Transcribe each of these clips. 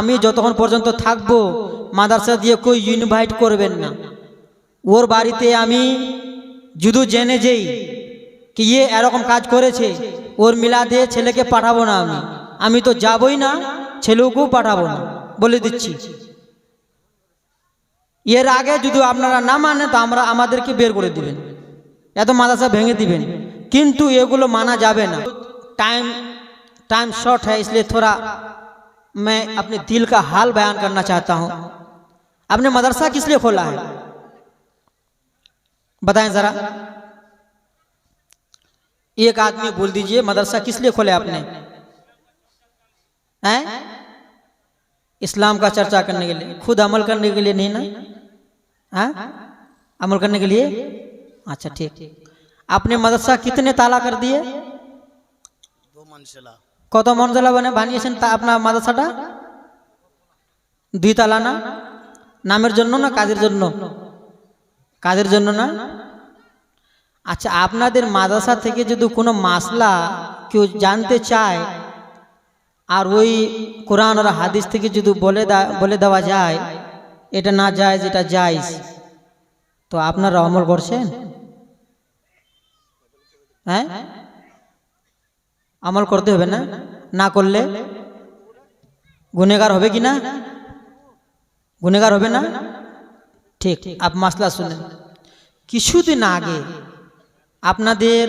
আমি যতক্ষণ পর্যন্ত থাকবো মাদ্রাসা দিয়ে কই ইনভাইট করবেন না ওর বাড়িতে আমি যদি জেনে যেই কি ইয়ে এরকম কাজ করেছে ওর মিলাদে ছেলেকে পাঠাবো না আমি আমি তো যাবই না ছেলেকেও পাঠাবো না বলে দিচ্ছি এর আগে যদি আপনারা না মানেন তো আমরা আমাদেরকে বের করে দিবেন এত মাদ্রাসা ভেঙে দিবেন কিন্তু এগুলো মানা যাবে না टाइम टाइम शॉर्ट है इसलिए थोड़ा मैं अपने दिल का हाल बयान करना चाहता हूँ। आपने मदरसा किस लिए खोला है? बताएँ जरा। एक आदमी बोल दीजिए मदरसा किस लिए खोले आपने? हैं इस्लाम का चर्चा करने के लिए। खुद अमल करने के लिए नहीं ना? हैं? अमल करने के लिए? अच्छा ठीक। आपने मदरसा कितने ताला कर दिए? दो मंजिला। কত মঞ্জলা বানে বানিয়েছেন তা আপনার মাদ্রাসাটা? দুই তালা না? নামের জন্য না কাজের জন্য? কাজের জন্য না? আচ্ছা আপনাদের মাদ্রাসা থেকে যদি কোনো মাসলা কেউ জানতে চায় আর ওই কোরআন আর হাদিস থেকে যদি বলে বলে দেওয়া যায়, এটা না যায় যেটা যায় তো আপনারা অমল করছেন? হ্যাঁ? আমল করতে হবে না? না করলে গুনেগার হবে কি না? গুনেগার হবে না? ঠিক, আপ মাসলা শুনেন। কিছুদিন আগে আপনাদের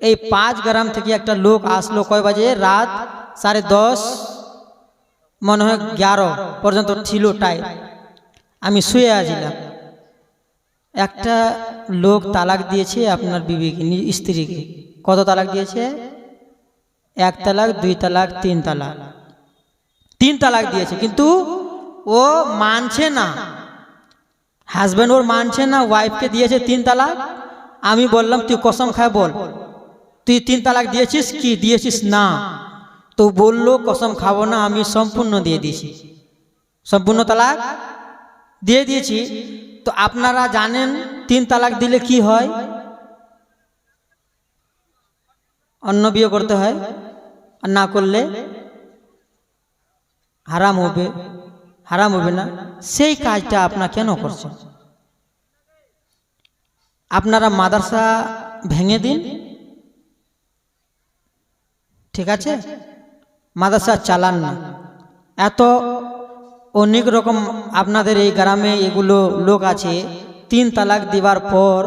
এই পাঁচ গ্রাম থেকে একটা লোক আসলো কয় বাজে? রাত সাড়ে দশ, মনে হয় এগারো পর্যন্ত ছিল টাইম আমি শুয়ে আছিলাম। একটা লোক তালাক দিয়েছে আপনার বিবিকে স্ত্রীকে। কত তালাক দিয়েছে? এক তালাক, দুই তালাক, তিন তালাক। তিন তালাক দিয়েছে, কিন্তু ও মানছে না। হাজব্যান্ড ওর মানছে না ওয়াইফকে দিয়েছে তিন তালাক। আমি বললাম, তুই কসম খায় বল, তুই তিন তালাক দিয়েছিস কি? দিয়েছিস না। তো বলল, কসম খাব না, আমি সম্পূর্ণ দিয়ে দিয়েছি। সম্পূর্ণ তালাক দিয়ে দিয়েছি। তো আপনারা জানেন, তিন তালাক দিলে কি হয়? অন্য বিয়ে করতে হয়। আর না করলে হারাম হবে হারাম হবে না। সেই কাজটা আপনারা কেন করছেন? আপনারা মাদ্রাসা ভেঙে দিন। ঠিক আছে? মাদ্রাসা চালান না। এত অনেক রকম আপনাদের এই গ্রামে এগুলো লোক আছে, তিন তালাক দেওয়ার পর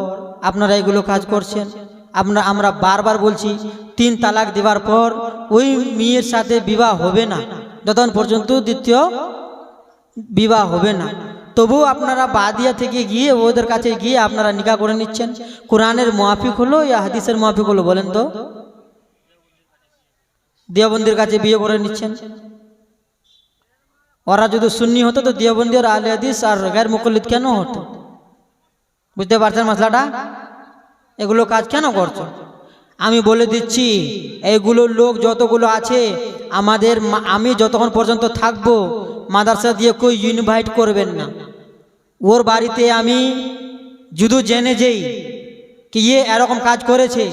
আপনারা এগুলো কাজ করছেন। আমরা আমরা বারবার বলছি, তিন তালাক দেওয়ার পর ওই মেয়ের সাথে বিবাহ হবে না। যতক্ষণ পর্যন্ত দ্বিতীয় বিবাহ হবে না। তবুও আপনারা বাদিয়া থেকে গিয়ে, ওদের কাছে গিয়ে আপনারা নিকা করে নিচ্ছেন। কোরআনের মাফিক হলো ইয়া হাদিসের মাফিক হলো, বলেন তো। দেওবন্দির কাছে বিয়ে করে নিচ্ছেন। ওরা যদি সুন্নি হতো, তো দেওবন্দি আর আলে হাদিস আর গ্যার মুকল্লিদ কেন হতো? বুঝতে পারছেন মশলাটা? এগুলো কাজ কেন করছ? আমি বলে দিচ্ছি এইগুলো লোক যতগুলো আছে, আমাদের আমি যতক্ষণ পর্যন্ত থাকব, মাদ্রাসা দিয়ে কই ইনভাইট করবেন না। ওর বাড়িতে আমি যদি জেনে যেই, কি ইয়ে এরকম কাজ করেছে,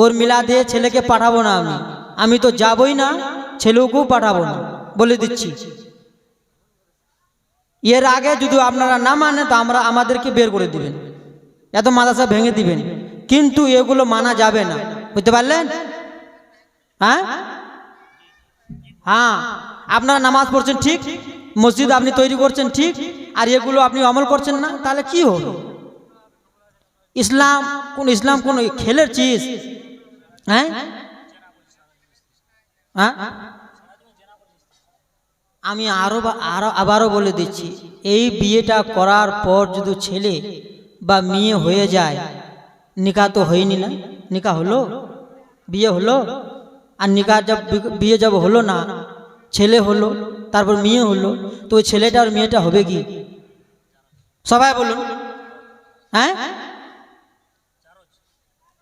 ওর মিলা দিয়ে ছেলেকে পাঠাবো না আমি। আমি তো যাবই না, ছেলেকেও পাঠাবো না, বলে দিচ্ছি। এর আগে যদি আপনারা না মানেন, তো আমরা আমাদেরকে বের করে দিবেন। এত মাদ্রাসা ভেঙে দিবেন। কিন্তু এগুলো মানা যাবে না। বুঝতে পারলেন? হ্যাঁ? হ্যাঁ। আপনারা নামাজ পড়ছেন ঠিক? মসজিদ আপনি তৈরি করছেন ঠিক? আর এগুলো আপনি অমল করছেন না? তাহলে কি হলো? ইসলাম, কোন ইসলাম, কোন খেলের চিজ? হ্যাঁ? হ্যাঁ? আমি আরও বা- আরও আবারও বলে দিচ্ছি, এই বিয়েটা করার পর যদি ছেলে বা মেয়ে হয়ে যায় নিকা তো হয়নি না নিকা হলো বিয়ে হলো আর নিকা জব বি- বিয়ে জব হলো না ছেলে হলো তারপর মেয়ে হলো তো ওই ছেলেটা আর মেয়েটা হবে কি সবাই বলুন হ্যাঁ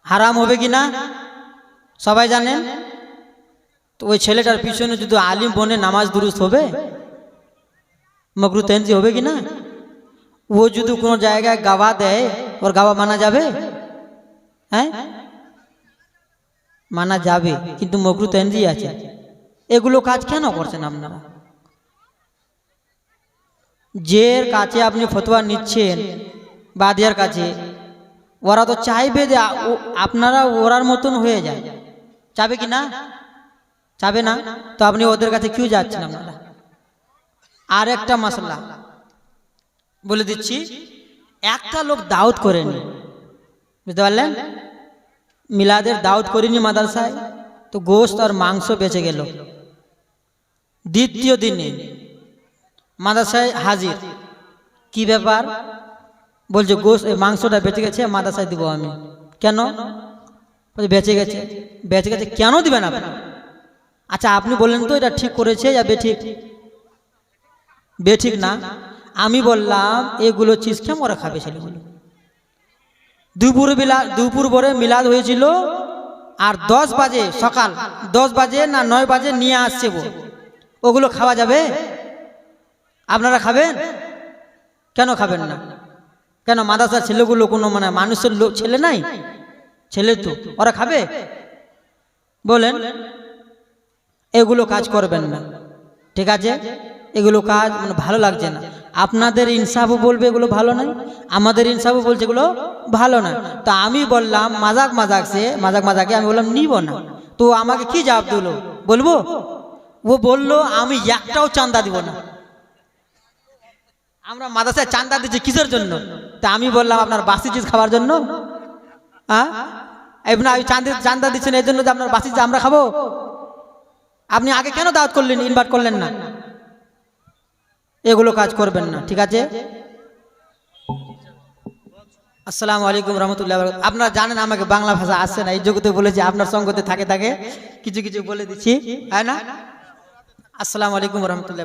হারাম হবে কি না সবাই জানেন তো ওই ছেলেটার পিছনে যদি আলিম বনে নামাজ দুরুস্ত হবে মকরু তেনজি হবে কি না ও যদি কোনো জায়গায় গাওয়া দেয় ওর গাওয়া মানা যাবে হ্যাঁ? মানা যাবে, কিন্তু মকরু তেনজি আছে। এগুলো কাজ কেন করছেন আপনারা? যের কাছে আপনি ফতোয়া নিচ্ছেন বাদিয়ার কাছে, ওরা তো চাইবে যে আপনারা ওরার মতন হয়ে যায়। চাবে কি না? চাবে না? তো আপনি ওদের কাছে কিউ যাচ্ছেন আপনারা? আর একটা মশলা বলে দিচ্ছি, একটা লোক দাউদ করেনি। বুঝতে পারলেন? মিলাদের দাউদ করিনি মাদ্রাসায়, তো গোস্ত আর মাংস বেঁচে গেল। দ্বিতীয় দিনে মাদ্রাসায় হাজির। কি ব্যাপার? বলছে গোস্ত মাংসটা বেঁচে গেছে, মাদ্রাসায় দিব আমি। কেন? বেঁচে গেছে। বেঁচে গেছে কেন দিবেন আপনি আচ্ছা আপনি বললেন তো, এটা ঠিক করেছে যা বেঠিক। বেঠিক না। আমি বললাম, এগুলো চিজ কেমন ওরা খাবে ছেলেগুলো। দুপুর বেলা দুপুর ভরে মিলাদ হয়েছিল আর দশ বাজে সকাল দশ বাজে না নয় বাজে নিয়ে আসছে ওগুলো খাওয়া যাবে? আপনারা খাবেন? কেন খাবেন না? কেন মাদাসার ছেলেগুলো কোনো মানে মানুষের লোক ছেলে নাই? ছেলে তো ওরা খাবে? বলেন এগুলো কাজ করবেন না। ঠিক আছে? এগুলো কাজ মানে ভালো লাগছে না। আপনাদের ইনসাফও বলবে এগুলো ভালো নয়, আমাদের ইনসাফও বলছে এগুলো ভালো না তো আমি বললাম, মাজাক মাজাক সে, মাজাক মাজাকে আমি বললাম, নিব না। তো আমাকে কি জবাব দিল? বলব? ও বলল, আমি একটাও চান্দা দিব না। আমরা মাদ্রাসায় চান্দা দিচ্ছি কিসের জন্য? তা আমি বললাম, আপনার বাসি চিজ খাওয়ার জন্য। হ্যাঁ আমি চান্দা চান্দা দিচ্ছেন এই জন্য যে আপনার বাসি আমরা খাব? আপনি আগে কেন দাওয়াত করলেন, ইনভাইট করলেন না? এগুলো কাজ করবেন না, ঠিক আছে? আসসালামু আলাইকুম রহমতুল্লাহ আপনারা জানেন আমাকে বাংলা ভাষা আসছে না, এই জগতে বলেছি, আপনার সঙ্গতে থাকে থাকে। কিছু কিছু বলে দিচ্ছি হ্যাঁ না? আসসালামু আলাইকুম রহমতুল্লাহ